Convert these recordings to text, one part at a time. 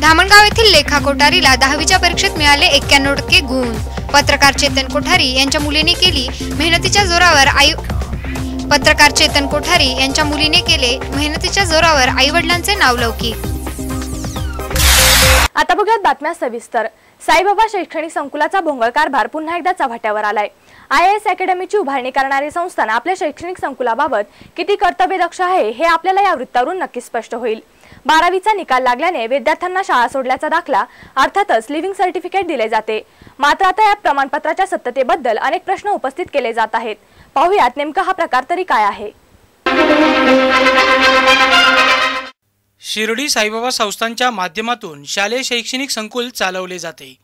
धामणगाव येथील लेखा कोठारीला दहावीच्या परीक्षेत मिळाले एक्क्याण्णव टक्के गुण. पत्रकार चेतन कोठारी यांच्या मुलीने केली मेहनतीच्या जोरावर आई पत्रकार चेतन कोठारी यांच्या मुलीने केले मेहनतीच्या जोरावर आई वडिलांचे नाव लौकिक. आता बघूयात बातम्या सविस्तर. साईबाबा शैक्षणिक संकुलाचा भोंगळ कारभार पुन्हा एकदा चव्हाट्यावर आलाय. आय एस अकॅडमीची उभारणी करणारी संस्थान आपल्या शैक्षणिक संकुलाबाबत किती कर्तव्यदक्ष आहे हे आपल्याला या वृत्तावरून नक्की स्पष्ट होईल. बारावीचा निकाल लागल्याने विद्यार्थ्यांना शाळा सोडल्याचा दाखला अर्थातच लिव्हिंग सर्टिफिकेट दिले जाते. मात्र आता या प्रमाणपत्राच्या सत्यतेबद्दल अनेक प्रश्न उपस्थित केले जात आहेत. पाहुयात नेमका हा प्रकार तरी काय आहे? शिर्डी साईबाबा संस्थांच्या माध्यमातून शालेय शैक्षणिक संकुल चालवले जाते.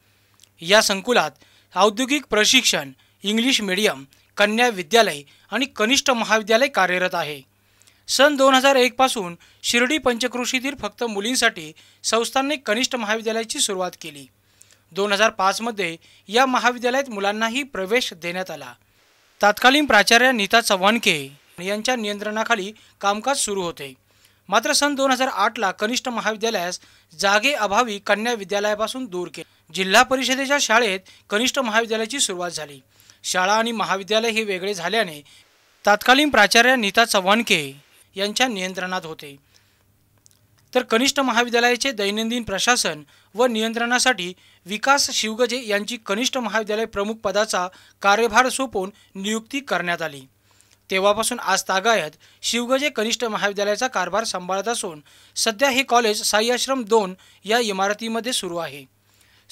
या संकुलात औद्योगिक प्रशिक्षण इंग्लिश मीडियम कन्या विद्यालय आणि कनिष्ठ महाविद्यालय कार्यरत आहे. सन दोन हजार एकपासून शिर्डी पंचक्रोशीतील फक्त मुलींसाठी संस्थांनी कनिष्ठ महाविद्यालयाची सुरुवात केली. दोन हजार पाचमध्ये या महाविद्यालयात मुलांनाही प्रवेश देण्यात आला. तत्कालीन प्राचार्य नीता चव्हाणके यांच्या नियंत्रणाखाली कामकाज सुरू होते. मात्र सन दोन हजार आठला कनिष्ठ महाविद्यालयास जागे अभावी कन्या विद्यालयापासून दूर केले. जिल्हा परिषदेच्या शाळेत कनिष्ठ महाविद्यालयाची सुरुवात झाली. शाळा आणि महाविद्यालय हे वेगळे झाल्याने तत्कालीन प्राचार्य नीता चव्हाणके यांच्या नियंत्रणात होते. तर कनिष्ठ महाविद्यालयाचे दैनंदिन प्रशासन व नियंत्रणासाठी विकास शिवगजे यांची कनिष्ठ महाविद्यालय प्रमुख पदाचा कार्यभार सोपवून नियुक्ती करण्यात आली. तेव्हापासून आज तागायत शिवगजे कनिष्ठ महाविद्यालयाचा कारभार सांभाळत असून सध्या हे कॉलेज साईआश्रम दोन या इमारतीमध्ये सुरू आहे.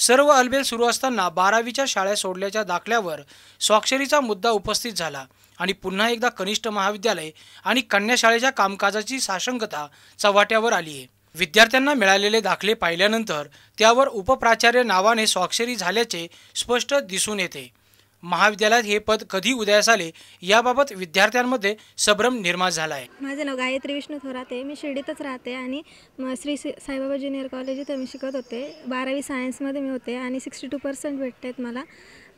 सर्व अलबेल सुरू असताना बारावीच्या शाळा सोडल्याच्या दाखल्यावर स्वाक्षरीचा मुद्दा उपस्थित झाला आणि पुन्हा एकदा कनिष्ठ महाविद्यालय आणि कन्या शाळेच्या कामकाजाची साशंकता चव्हाट्यावर आली आहे. विद्यार्थ्यांना मिळालेले दाखले पाहिल्यानंतर त्यावर उपप्राचार्य नावाने स्वाक्षरी झाल्याचे स्पष्ट दिसून येते. महाविद्यालयात हे पद कधी उदयास आले याबाबत विद्यार्थ्यांमध्ये संभ्रम निर्माण झाला आहे माझं नाव गायत्री विष्णू थोरात आहे मी शिर्डीतच राहते आणि श्री साईबाबा ज्युनियर कॉलेज इथं मी शिकत होते. बारावी सायन्समध्ये मी होते आणि सिक्स्टी टू पर्सेंट भेटत आहेत मला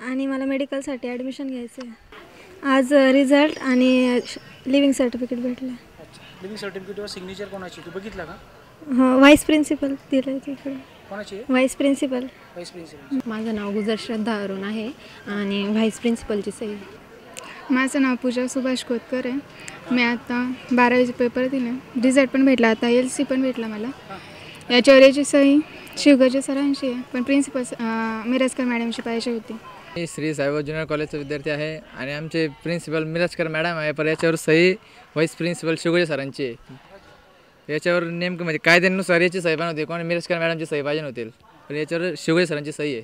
आणि मला मेडिकलसाठी ॲडमिशन घ्यायचं आहे आज रिझल्ट आणि लिव्हिंग सर्टिफिकेट भेटलं. लिव्हिंग सर्टिफिकेटवर सिग्नेचर कोणाची? तू बघितला का? हो व्हाईस प्रिन्सिपल दिलं तिकडे कोणाची व्हाईस प्रिन्सिपल व्हाईस प्रिन्सिपल माझं नाव गुजर श्रद्धा अरुण आहे आणि व्हाईस प्रिन्सिपलची सही. माझं नाव पूजा सुभाष खोतकर आहे. मी आता बारावीचे पेपर दिले. रिझल्ट पण भेटला. आता एल सी पण भेटला मला. याच्यावर याची सही शिवगजे सरांची आहे. पण प्रिन्सिपल मिरजकर मॅडमची पाहिजे होती. मी श्री साईबाबा ज्युनियर कॉलेजचा विद्यार्थी आहे आणि आमचे प्रिन्सिपल मिराजकर मॅडम आहे. पण याच्यावर सही व्हाईस प्रिन्सिपल शिवगजे सरांची आहे. याच्यावर नेमकं म्हणजे कायद्यानुसार याची सही पण होती. कोणी मिरजकर मॅडमची सही पाहिजे नव्हती. पण याच्यावर शिवगे सरांची सही आहे.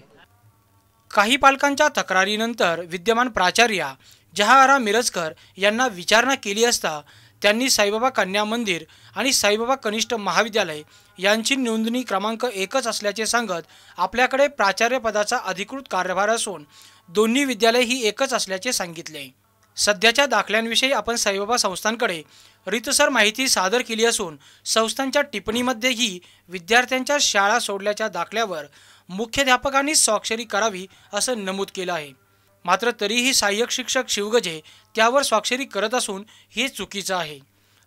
काही पालकांच्या तक्रारीनंतर विद्यमान प्राचार्या जहारा मिरजकर यांना विचारणा केली असता त्यांनी साईबाबा कन्या मंदिर आणि साईबाबा कनिष्ठ महाविद्यालय यांची नोंदणी क्रमांक एकच असल्याचे सांगत आपल्याकडे प्राचार्यपदाचा अधिकृत कार्यभार असून दोन्ही विद्यालय ही एकच असल्याचे सांगितले. सध्याच्या दाखल्यांविषयी आपण साईबाबा संस्थांकडे रितसर माहिती सादर केली असून संस्थांच्या टिप्पणीमध्येही विद्यार्थ्यांच्या शाळा सोडल्याच्या दाखल्यावर मुख्याध्यापकांनी स्वाक्षरी करावी असं नमूद केलं आहे. मात्र तरीही सहाय्यक शिक्षक शिवगजे त्यावर स्वाक्षरी करत असून हे चुकीचं आहे.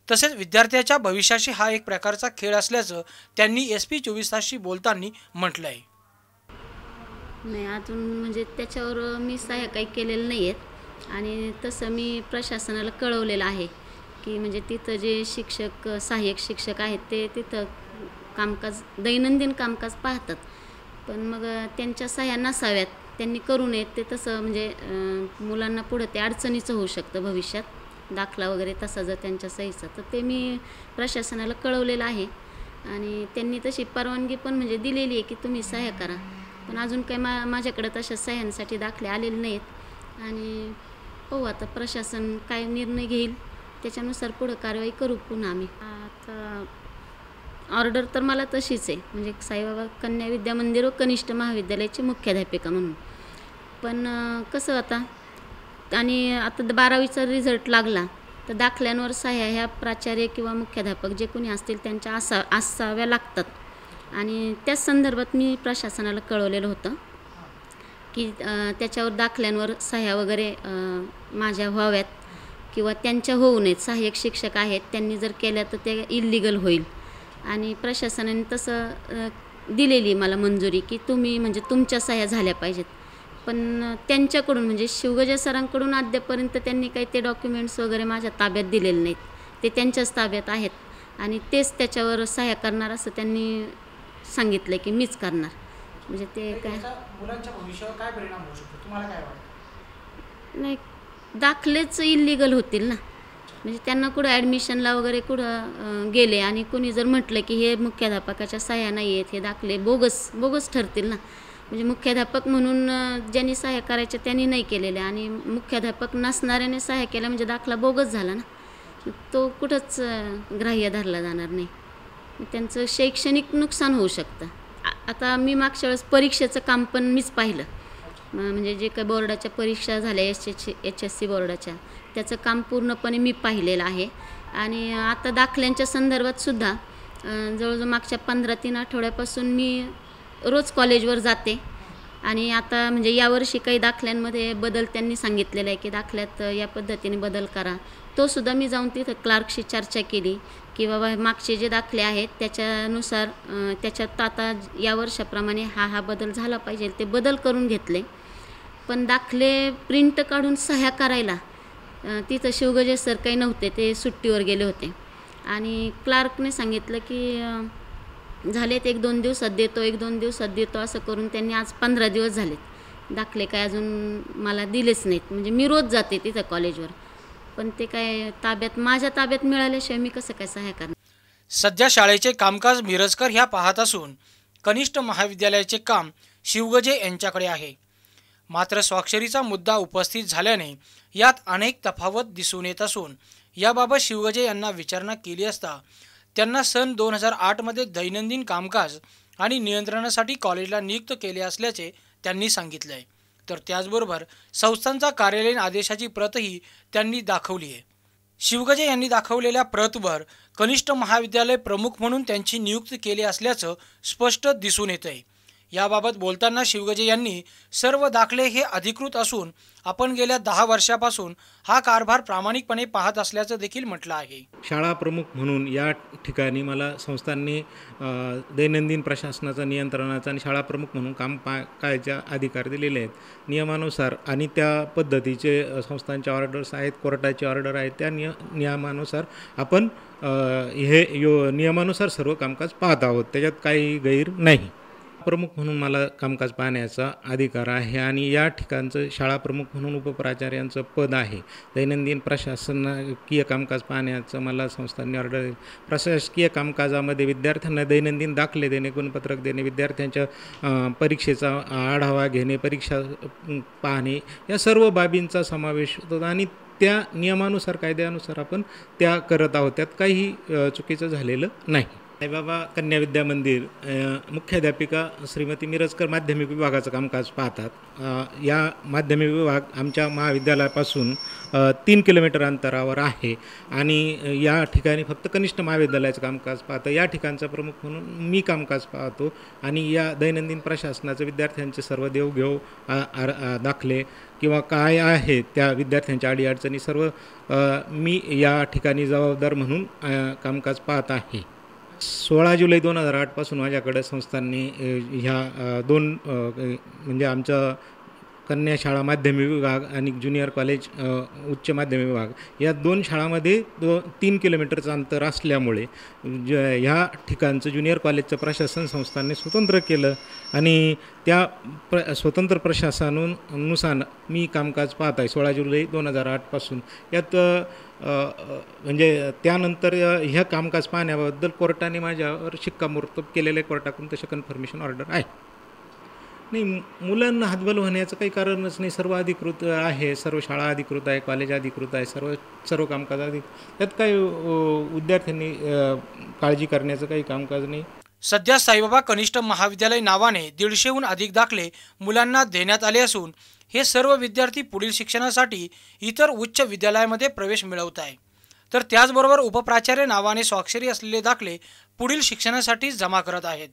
तसेच विद्यार्थ्याच्या भविष्याशी हा एक प्रकारचा खेळ असल्याचं त्यांनी एस पी चोवीस तासशी बोलताना म्हटलं आहे नाही अजून म्हणजे त्याच्यावर मी सहाय्य काही केलेलं नाही आहेत आणि तसं मी प्रशासनाला कळवलेलं आहे की म्हणजे तिथं जे शिक्षक सहाय्यक शिक्षक आहेत ते तिथं कामकाज दैनंदिन कामकाज पाहतात. पण मग त्यांच्या सह्या नसाव्यात त्यांनी करू नयेत ते तसं म्हणजे मुलांना पुढं ते अडचणीचं होऊ शकतं भविष्यात. दाखला वगैरे तसा जर त्यांच्या सहीचा तर ते मी प्रशासनाला कळवलेलं आहे. आणि त्यांनी तशी परवानगी पण म्हणजे दिलेली आहे की तुम्ही सह्या करा. पण अजून काही मा माझ्याकडे तशा सह्यांसाठी दाखले आलेले नाहीत. आणि पाहू आता प्रशासन काय निर्णय घेईल त्याच्यानुसार पुढं कारवाई करू पुन्हा आम्ही. आता ऑर्डर तर मला तशीच आहे म्हणजे साईबाबा कन्या विद्या मंदिर व कनिष्ठ महाविद्यालयाची मुख्याध्यापिका म्हणून. पण कसं आता आणि आता द- बारावीचा रिझल्ट लागला तर दाखल्यांवर सह्या ह्या प्राचार्य किंवा मुख्याध्यापक जे कोणी असतील त्यांच्या असा असाव्या लागतात. आणि त्याच संदर्भात मी प्रशासनाला कळवलेलं होतं. की त्याच्यावर दाखल्यांवर सह्या वगैरे माझ्या व्हाव्यात किंवा त्यांच्या होऊ नयेत. सहाय्यक शिक्षक आहेत त्यांनी जर केल्या तर ते इल्लिगल होईल. आणि प्रशासनाने तसं दिलेली मला मंजुरी की तुम्ही म्हणजे तुमच्या सह्या झाल्या पाहिजेत. पण त्यांच्याकडून म्हणजे शिवगजा सरांकडून अद्यापर्यंत त्यांनी काही ते डॉक्युमेंट्स वगैरे माझ्या ताब्यात दिलेले नाहीत. ते त्यांच्याच ताब्यात आहेत. आणि तेच त्याच्यावर सह्या करणार असं त्यांनी सांगितलं की मीच करणार. म्हणजे ते काय? मुलांच्या भविष्यावर काय परिणाम होऊ शकतो? तुम्हाला काय वाटतं? नाही दाखलेच इलिगल होतील ना. म्हणजे त्यांना कुठं ॲडमिशनला वगैरे कुठं गेले आणि कोणी जर म्हटलं की हे मुख्याध्यापकाच्या सह्या नाही आहेत हे दाखले बोगस बोगस ठरतील ना. म्हणजे मुख्याध्यापक म्हणून ज्यांनी सह्या करायच्या त्यांनी नाही केलेल्या आणि मुख्याध्यापक नसणाऱ्याने सह्या केल्या म्हणजे दाखला बोगस झाला ना. तो कुठंच ग्राह्य धरला जाणार नाही. त्यांचं शैक्षणिक नुकसान होऊ शकतं. आता मी मागच्या वेळेस परीक्षेचं काम पण मीच पाहिलं. म्हणजे जे काही बोर्डाच्या परीक्षा झाल्या H H H S C बोर्डाच्या त्याचं काम पूर्णपणे मी पाहिलेलं आहे. आणि आता दाखल्यांच्या संदर्भात सुद्धा जवळजवळ मागच्या पंधरा तीन आठवड्यापासून मी रोज कॉलेजवर जाते. आणि आता म्हणजे यावर्षी काही दाखल्यांमध्ये बदल त्यांनी सांगितलेला आहे की दाखल्यात या पद्धतीने बदल करा. तो सुद्धा मी जाऊन तिथं क्लार्कशी चर्चा केली. की बाबा मागचे जे दाखले आहेत त्याच्यानुसार त्याच्यात आता या वर्षाप्रमाणे हा हा बदल झाला पाहिजे. ते बदल करून घेतले. पण दाखले प्रिंट काढून सह्या करायला तिथं शिवगजे सर काही नव्हते ते सुट्टीवर गेले होते. आणि क्लार्कने सांगितलं की झालेत एक दोन दिवसात देतो एक दोन दिवसात देतो असं करून त्यांनी आज पंधरा दिवस झालेत. दाखले काय अजून मला दिलेच नाहीत. म्हणजे मी रोज जाते तिथं कॉलेजवर. पण ते काय ताब्यात माझ्या ताब्यात मिळाल्याशिवाय मी कसं काय सहाय्य करणार? सध्या शाळेचे कामकाज मिरजकर ह्या पाहत असून कनिष्ठ महाविद्यालयाचे काम शिवगजे यांच्याकडे आहे. मात्र स्वाक्षरीचा मुद्दा उपस्थित झाल्याने यात अनेक तफावत दिसून येत असून याबाबत शिवगजे यांना विचारणा केली असता त्यांना सन दोन हजार आठमध्ये दैनंदिन कामकाज आणि नियंत्रणासाठी कॉलेजला नियुक्त केले असल्याचे त्यांनी सांगितले आहे तर त्याचबरोबर संस्थांचा कार्यालयीन आदेशाची प्रतही त्यांनी दाखवली आहे. शिवगजे यांनी दाखवलेल्या प्रतवर कनिष्ठ महाविद्यालय प्रमुख म्हणून त्यांची नियुक्ती केली असल्याचं स्पष्ट दिसून येतंय. याबाबत बोलताना शिवगजे यांनी सर्व दाखले हे अधिकृत असून आपण गेल्या दहा वर्षापासून हा कारभार प्रामाणिकपणे पाहत असल्याचं देखील म्हटलं आहे. शाळा प्रमुख म्हणून या ठिकाणी मला संस्थांनी दैनंदिन प्रशासनाचा नियंत्रणाचा आणि शाळा प्रमुख म्हणून काम पा कायच्या अधिकार दिलेले आहेत. नियमानुसार आणि त्या पद्धतीचे संस्थांचे ऑर्डर्स आहेत कोर्टाचे ऑर्डर आहेत त्या निय नियमानुसार आपण हे यो नियमानुसार सर्व कामकाज पाहत आहोत. त्याच्यात काही गैर नाही. प्रमुख म्हणून मला कामकाज पाहण्याचा अधिकार आहे आणि या ठिकाणचं शाळा प्रमुख म्हणून उपप्राचार्यांचं पद आहे. दैनंदिन प्रशासनाकीय कामकाज पाहण्याचं मला संस्थांनी ऑर्डर प्रशासकीय कामकाजामध्ये विद्यार्थ्यांना दैनंदिन दाखले देणे गुणपत्रक देणे विद्यार्थ्यांच्या परीक्षेचा आढावा घेणे परीक्षा पाहणे या सर्व बाबींचा समावेश होतो आणि त्या नियमानुसार कायद्यानुसार आपण त्या करत आहोत. त्यात काही चुकीचं झालेलं नाही. साईबाबा कन्या विद्या मंदिर मुख्याध्यापिका श्रीमती मिरजकर माध्यमिक विभागाचं कामकाज पाहतात. या माध्यमिक विभाग आमच्या महाविद्यालयापासून तीन किलोमीटर अंतरावर आहे आणि या ठिकाणी फक्त कनिष्ठ महाविद्यालयाचं कामकाज पाहतं. या ठिकाणचा प्रमुख म्हणून मी कामकाज पाहतो आणि या दैनंदिन प्रशासनाचं विद्यार्थ्यांचे सर्व देवघेव दाखले किंवा काय आहे त्या विद्यार्थ्यांच्या अडीअडचणी सर्व मी या ठिकाणी जबाबदार म्हणून कामकाज पाहत आहे. सोळा जुलै दोन हजार आठपासून माझ्याकडे संस्थांनी ह्या दोन म्हणजे आमचं कन्या शाळा माध्यमिक विभाग आणि ज्युनियर कॉलेज उच्च माध्यमिक विभाग या दोन शाळामध्ये दो तीन किलोमीटरचं अंतर असल्यामुळे ज ह्या ठिकाणचं ज्युनियर कॉलेजचं प्रशासन संस्थांनी स्वतंत्र केलं आणि त्या प्र स्वतंत्र प्रशासनानुसार मी कामकाज पाहत आहे सोळा जुलै दोन हजार आठपासून यात म्हणजे त्यानंतर ह्या कामकाज पाहण्याबद्दल कोर्टाने माझ्यावर शिक्कामोर्तब केलेलं आहे. कोर्टाकडून तसे कन्फर्मेशन ऑर्डर आहे. नाही मुलांना हातबल होण्याचं काही कारणच नाही. सर्व अधिकृत आहे सर्व शाळा अधिकृत आहे कॉलेज अधिकृत आहे सर्व सर्व कामकाज अधिक त्यात काही विद्यार्थ्यांनी काळजी करण्याचं काही कामकाज नाही. सध्या साईबाबा कनिष्ठ महाविद्यालय नावाने दीडशेहून अधिक दाखले मुलांना देण्यात आले असून हे सर्व विद्यार्थी पुढील शिक्षणासाठी इतर उच्च विद्यालयामध्ये प्रवेश मिळवत आहे. तर त्याचबरोबर उपप्राचार्य नावाने स्वाक्षरी असलेले दाखले पुढील शिक्षणासाठी जमा करत आहेत.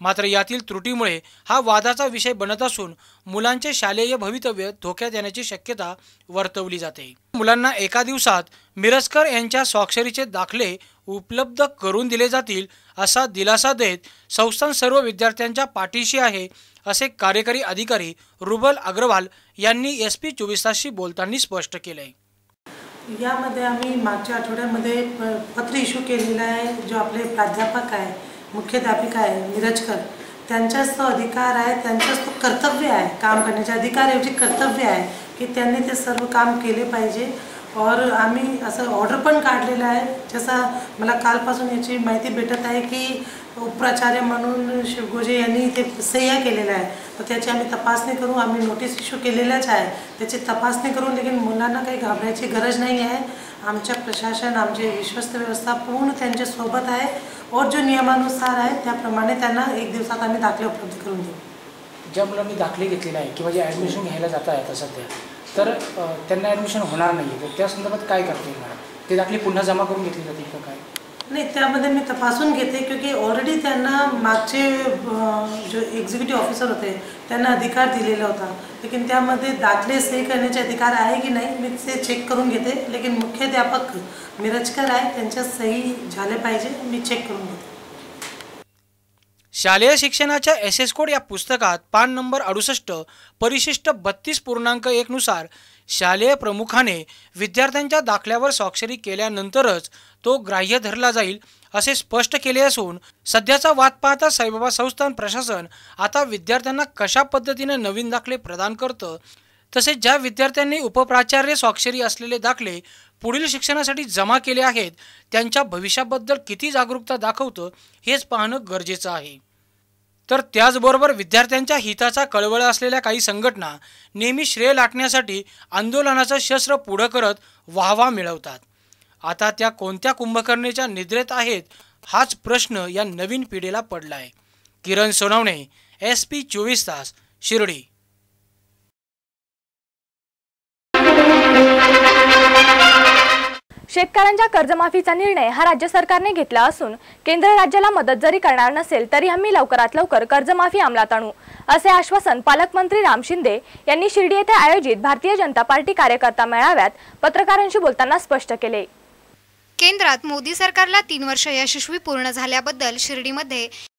मात्र यातील त्रुटीमुळे हा वादाचा विषय बनत असून मुलांचे शालेय भवितव्य धोक्यात येण्याची शक्यता वर्तवली जाते. मुलांना एका दिवसात मिरजकर यांच्या स्वाक्षरीचे दाखले उपलब्ध करून दिले जातील असा दिलासा देत संस्थान सर्व विद्यार्थ्यांच्या पाठीशी आहे असे कार्यकारी अधिकारी रुबल अग्रवाल यांनी एस पी चोवीस तासशी बोलताना स्पष्ट केले. यामध्ये आम्ही मागच्या आठवड्यामध्ये पत्र इश्यू केलेलं आहे जो आपले प्राध्यापक आहे मुख्याध्यापिका आहे मिरजकर त्यांचाच तो अधिकार आहे त्यांच्याच तो कर्तव्य आहे काम करण्याचे अधिकारऐवजी कर्तव्य आहे की त्यांनी ते सर्व काम केले पाहिजे. और आम्ही असं ऑर्डर पण काढलेलं आहे. जसा मला कालपासून याची माहिती भेटत आहे की उपप्राचार्य म्हणून शिवगोजे यांनी ते सह्या केलेलं आहे तर त्याची आम्ही तपासणी करू. आम्ही नोटीस इश्यू केलेल्याच आहे. त्याची तपासणी करू. लेकिन मुलांना काही घाबरायची गरज नाही आहे. आमच्या प्रशासन आमचे विश्वस्त व्यवस्था पूर्ण त्यांच्यासोबत आहे. और जो नियमानुसार आहे त्याप्रमाणे त्यांना एक दिवसात आम्ही दाखले उपलब्ध करून देऊ. ज्या मुलांनी दाखले घेतलेले आहे किंवा जे ॲडमिशन घ्यायला जात आहे आता सध्या तर त्यांना ॲडमिशन होणार नाही आहे तर त्या संदर्भात काय करता येईल मॅडम? ते दाखले पुन्हा जमा करून घेतले जातील का काय? नाही त्यामध्ये मी तपासून घेते क्योंकि ऑलरेडी त्यांना मागचे जो एक्झिक्युटिव्ह ऑफिसर होते त्यांना अधिकार दिलेला होता. लेकिन त्यामध्ये दाखले सही करण्याचे अधिकार आहे की नाही मी ते चेक करून घेते. लेकिन मुख्याध्यापक मिरजकर आहे त्यांच्या सही झाले पाहिजे मी चेक करून घेते शालेय शिक्षणाच्या एस एस कोड या पुस्तकात पान नंबर अडुसष्ट परिशिष्ट बत्तीस पूर्णांक एकनुसार शालेय प्रमुखाने विद्यार्थ्यांच्या दाखल्यावर स्वाक्षरी केल्यानंतरच तो ग्राह्य धरला जाईल असे स्पष्ट केले असून सध्याचा वाद पाहता साईबाबा संस्थान प्रशासन आता विद्यार्थ्यांना कशा पद्धतीने नवीन दाखले प्रदान करतं तसेच ज्या विद्यार्थ्यांनी उपप्राचार्य स्वाक्षरी असलेले दाखले पुढील शिक्षणासाठी जमा केले आहेत त्यांच्या भविष्याबद्दल किती जागरूकता दाखवतं हेच पाहणं गरजेचं आहे. तर त्याचबरोबर विद्यार्थ्यांच्या हिताचा कळवळ असलेल्या काही संघटना नेहमी श्रेय लाटण्यासाठी आंदोलनाचं शस्त्र पुढं करत वाहवा मिळवतात. आता त्या कोणत्या कुंभकर्णीच्या निद्रेत आहेत हाच प्रश्न या नवीन पिढीला पडला आहे किरण सोनवणे एस पी चोवीस तास शिर्डी. शेतकऱ्यांच्या कर्जमाफीचा निर्णय हा राज्य सरकारने घेतला असून केंद्र राज्याला मदत जरी करणार नसेल तरी आम्ही लवकरात लवकर कर्जमाफी अंमलात आणू असे आश्वासन पालकमंत्री राम शिंदे यांनी शिर्डी येथे आयोजित भारतीय जनता पार्टी कार्यकर्ता मेळाव्यात पत्रकारांशी बोलताना स्पष्ट केले. केंद्रात मोदी सरकारला तीन वर्ष यशस्वी पूर्ण झाल्याबद्दल शिर्डीमध्ये